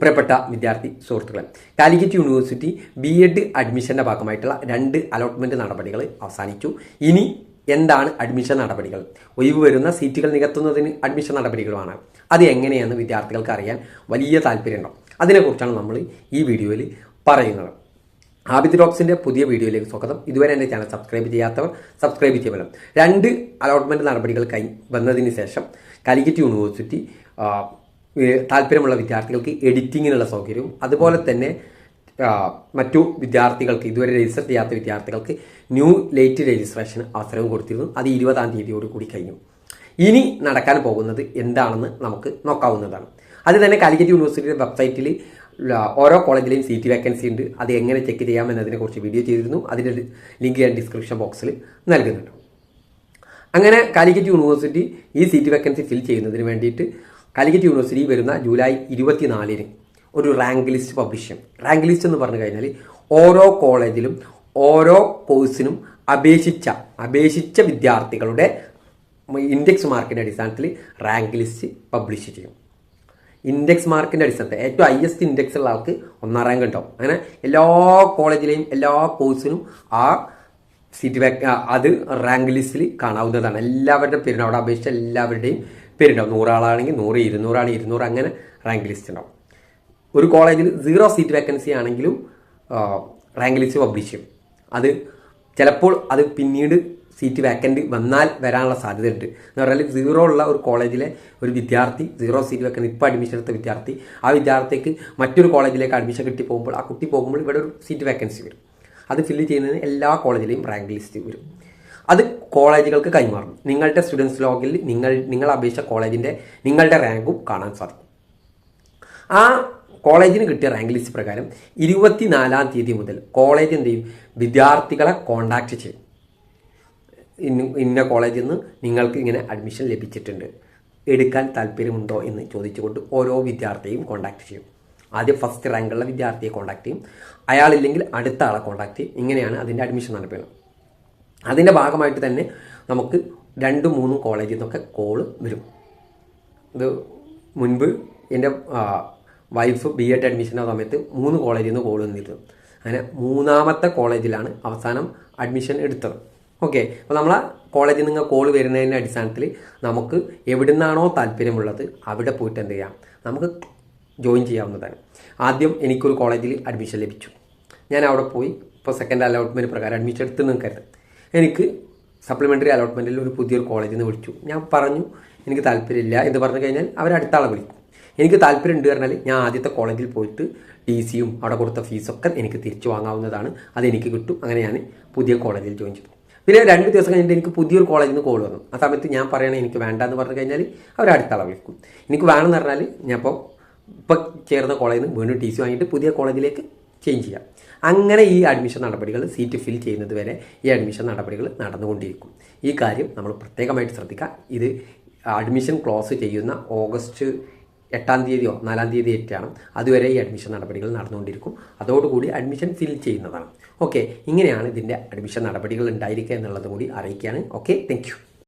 പ്രിയപ്പെട്ട വിദ്യാർത്ഥി സുഹൃത്തുക്കളെ കാലിക്കറ്റ് യൂണിവേഴ്സിറ്റി ബി എഡ് അഡ്മിഷന്റെ ഭാഗമായിട്ടുള്ള രണ്ട് അലോട്ട്മെന്റ് നടപടികൾ അവസാനിച്ചു. ഇനി എന്താണ് അഡ്മിഷൻ നടപടികൾ? ഒഴിവ് വരുന്ന സീറ്റുകൾ നികത്തുന്നതിന് അഡ്മിഷൻ നടപടികളുമാണ്. അത് എങ്ങനെയെന്ന് വിദ്യാർത്ഥികൾക്ക് അറിയാൻ വലിയ താല്പര്യമുണ്ടാവും അതിനെക്കുറിച്ചാണ് നമ്മൾ ഈ വീഡിയോയിൽ പറയുന്നത്. ആബിദ് റോക്സിന്റെ പുതിയ വീഡിയോയിലേക്ക് സ്വാഗതം. ഇതുവരെ എന്റെ ചാനൽ സബ്സ്ക്രൈബ് ചെയ്യാത്തവർ സബ്സ്ക്രൈബ് ചെയ്യണം. രണ്ട് അലോട്ട്മെന്റ് നടപടികൾ കൈ വന്നതിന് ശേഷം കാലിക്കറ്റ് യൂണിവേഴ്സിറ്റി താല്പര്യമുള്ള വിദ്യാർത്ഥികൾക്ക് എഡിറ്റിങ്ങിനുള്ള സൗകര്യവും അതുപോലെ തന്നെ മറ്റു വിദ്യാർത്ഥികൾക്ക് ഇതുവരെ രജിസ്റ്റർ ചെയ്യാത്ത വിദ്യാർത്ഥികൾക്ക് ന്യൂ ലേറ്റ് രജിസ്ട്രേഷൻ അവസരവും കൊടുത്തിരുന്നു. അത് ഇരുപതാം തീയതിയോട് കൂടി കഴിഞ്ഞു. ഇനി നടക്കാൻ പോകുന്നത് എന്താണെന്ന് നമുക്ക് നോക്കാവുന്നതാണ്. അത് തന്നെ കാലിക്കറ്റ് യൂണിവേഴ്സിറ്റിയുടെ വെബ്സൈറ്റിൽ ഓരോ കോളേജിലെയും സീറ്റ് വേക്കൻസി ഉണ്ട്. അത് എങ്ങനെ ചെക്ക് ചെയ്യാം എന്നതിനെ കുറിച്ച് വീഡിയോ ചെയ്തിരുന്നു. അതിന്റെ ലിങ്ക് ഞാൻ ഡിസ്ക്രിപ്ഷൻ ബോക്സിൽ നൽകുന്നുണ്ട്. അങ്ങനെ കാലിക്കറ്റ് യൂണിവേഴ്സിറ്റി ഈ സീറ്റ് വേക്കൻസി ഫിൽ ചെയ്യുന്നതിന് വേണ്ടിയിട്ട് കാലിക്കറ്റ് യൂണിവേഴ്സിറ്റി വരുന്ന ജൂലൈ ഇരുപത്തിനാലിന് ഒരു റാങ്ക് ലിസ്റ്റ് പബ്ലിഷ് ചെയ്യും. റാങ്ക് ലിസ്റ്റ് എന്ന് പറഞ്ഞു കഴിഞ്ഞാൽ ഓരോ കോളേജിലും ഓരോ കോഴ്സിനും അപേക്ഷിച്ച അപേക്ഷിച്ച വിദ്യാർത്ഥികളുടെ ഇൻഡെക്സ് മാർക്കിന്റെ അടിസ്ഥാനത്തിൽ റാങ്ക് ലിസ്റ്റ് പബ്ലിഷ് ചെയ്യും. ഇൻഡെക്സ് മാർക്കിന്റെ അടിസ്ഥാനത്തിൽ ഏറ്റവും ഹയസ്റ്റ് ഇൻഡെക്സ് ഉള്ള ആൾക്ക് ഒന്നാം റാങ്ക് ഉണ്ടാവും. അങ്ങനെ എല്ലാ കോളേജിലെയും എല്ലാ കോഴ്സിനും ആ സീറ്റ് ബാക്ക് അത് റാങ്ക് ലിസ്റ്റിൽ കാണാവുന്നതാണ്. എല്ലാവരുടെ പേരും അവിടെ അപേക്ഷിച്ച എല്ലാവരുടെയും പേരുണ്ടാവും. നൂറാളാണെങ്കിൽ നൂറ് ഇരുന്നൂറാണ് ഇരുന്നൂറ് അങ്ങനെ റാങ്ക് ലിസ്റ്റ് ഉണ്ടാവും. ഒരു കോളേജിൽ സീറോ സീറ്റ് വേക്കൻസി ആണെങ്കിലും റാങ്ക് ലിസ്റ്റ് പബ്ലിഷ് ചെയ്യും. അത് ചിലപ്പോൾ അത് പിന്നീട് സീറ്റ് വേക്കന്റ് വന്നാൽ വരാനുള്ള സാധ്യതയുണ്ട്. എന്ന് പറഞ്ഞാൽ സീറോ ഉള്ള ഒരു കോളേജിലെ ഒരു വിദ്യാർത്ഥി സീറോ സീറ്റ് വേക്കൻ ഇപ്പോൾ അഡ്മിഷൻ എടുത്ത വിദ്യാർത്ഥി ആ വിദ്യാർത്ഥിക്ക് മറ്റൊരു കോളേജിലേക്ക് അഡ്മിഷൻ കിട്ടി പോകുമ്പോൾ ആ കുട്ടി പോകുമ്പോൾ ഇവിടെ ഒരു സീറ്റ് വേക്കൻസി വരും. അത് ഫില്ല് ചെയ്യുന്നതിന് എല്ലാ കോളേജിലെയും റാങ്ക് ലിസ്റ്റ് വരും. അത് കോളേജുകൾക്ക് കൈമാറും നിങ്ങളുടെ സ്റ്റുഡൻസ് ലോഗിൽ നിങ്ങൾ നിങ്ങൾ അപേക്ഷിച്ച കോളേജിന്റെ നിങ്ങളുടെ റാങ്കും കാണാൻ സാധിക്കും. ആ കോളേജിന് കിട്ടിയ റാങ്ക് ലിസ്റ്റ് പ്രകാരം ഇരുപത്തിനാലാം തീയതി മുതൽ കോളേജ് എന്ത് ചെയ്യും? വിദ്യാർത്ഥികളെ കോണ്ടാക്ട് ചെയ്യും. ഇന്ന ഇന്ന കോളേജിൽ നിന്ന് നിങ്ങൾക്ക് ഇങ്ങനെ അഡ്മിഷൻ ലഭിച്ചിട്ടുണ്ട്. എടുക്കാൻ താല്പര്യമുണ്ടോ എന്ന് ചോദിച്ചുകൊണ്ട് ഓരോ വിദ്യാർത്ഥിയെയും കോണ്ടാക്ട് ചെയ്യും. ആദ്യം ഫസ്റ്റ് റാങ്കുള്ള വിദ്യാർത്ഥിയെ കോണ്ടാക്ട് ചെയ്യും. അയാളില്ലെങ്കിൽ അടുത്ത ആളെ കോണ്ടാക്ട് ചെയ്യും. ഇങ്ങനെയാണ് അതിന്റെ അഡ്മിഷൻ നടക്കുന്നത്. അതിന്റെ ഭാഗമായിട്ട് തന്നെ നമുക്ക് രണ്ടും മൂന്നും കോളേജിൽ നിന്നൊക്കെ കോൾ വരും. ഇത് മുൻപ് എന്റെ വൈഫ് ബി എഡ് അഡ്മിഷൻ ആ സമയത്ത് മൂന്ന് കോളേജിൽ നിന്ന് കോൾ വന്നിരുന്നു. അങ്ങനെ മൂന്നാമത്തെ കോളേജിലാണ് അവസാനം അഡ്മിഷൻ എടുത്തത്. ഓക്കെ അപ്പോൾ നമ്മളെ കോളേജിൽ നിന്ന് കോൾ വരുന്നതിന്റെ അടിസ്ഥാനത്തിൽ നമുക്ക് എവിടുന്നാണോ താല്പര്യമുള്ളത് അവിടെ പോയിട്ട് എന്ത് ചെയ്യാം? നമുക്ക് ജോയിൻ ചെയ്യാവുന്നതാണ്. ആദ്യം എനിക്കൊരു കോളേജിൽ അഡ്മിഷൻ ലഭിച്ചു. ഞാൻ അവിടെ പോയി. ഇപ്പോൾ സെക്കൻഡ് അലോട്ട്മെന്റ് പ്രകാരം അഡ്മിഷൻ എടുത്ത് നിൽക്കരുത് എനിക്ക് സപ്ലിമെന്ററി അലോട്ട്മെന്റിൽ ഒരു പുതിയൊരു കോളേജിൽ നിന്ന് വിളിച്ചു. ഞാൻ പറഞ്ഞു എനിക്ക് താല്പര്യമില്ല. എന്ന് പറഞ്ഞു കഴിഞ്ഞാൽ അവർ അടുത്ത ആളെ വിളിക്കും. എനിക്ക് താല്പര്യം ഉണ്ട് പറഞ്ഞാൽ ഞാൻ ആദ്യത്തെ കോളേജിൽ പോയിട്ട് ടി സിയും അവിടെ കൊടുത്ത ഫീസൊക്കെ എനിക്ക് തിരിച്ചു വാങ്ങാവുന്നതാണ്. അതെനിക്ക് കിട്ടും. അങ്ങനെ ഞാൻ പുതിയ കോളേജിൽ ജോയിൻ ചെയ്തു. പിന്നെ രണ്ട് ദിവസം കഴിഞ്ഞിട്ട് എനിക്ക് പുതിയൊരു കോളേജിൽ നിന്ന് കോൾ വന്നു. ആ സമയത്ത് ഞാൻ പറയണേ എനിക്ക് വേണ്ട എന്ന് പറഞ്ഞു കഴിഞ്ഞാൽ അവർ അടുത്ത ആളെ വിളിക്കും. എനിക്ക് വേണമെന്ന് പറഞ്ഞാൽ ഞാൻ ഇപ്പോൾ ഇപ്പം ചേർന്ന കോളേജിൽ നിന്ന് വീണ്ടും ടി സി വാങ്ങിയിട്ട് പുതിയ കോളേജിലേക്ക് ചേഞ്ച് ചെയ്യാം. അങ്ങനെ ഈ അഡ്മിഷൻ നടപടികൾ സീറ്റ് ഫിൽ ചെയ്യുന്നത് വരെ ഈ അഡ്മിഷൻ നടപടികൾ നടന്നുകൊണ്ടിരിക്കും. ഈ കാര്യം നമ്മൾ പ്രത്യേകമായിട്ട് ശ്രദ്ധിക്കുക. ഇത് അഡ്മിഷൻ ക്ലോസ് ചെയ്യുന്ന ഓഗസ്റ്റ് എട്ടാം തീയതിയോ നാലാം തീയതി ആയിട്ടാണ്. അതുവരെ ഈ അഡ്മിഷൻ നടപടികൾ നടന്നുകൊണ്ടിരിക്കും. അതോടുകൂടി അഡ്മിഷൻ ഫിൽ ചെയ്യുന്നതാണ്. ഓക്കെ ഇങ്ങനെയാണ് ഇതിന്റെ അഡ്മിഷൻ നടപടികൾ ഉണ്ടായിരിക്കുക എന്നുള്ളത് കൂടി അറിയിക്കുകയാണ്. Okay thank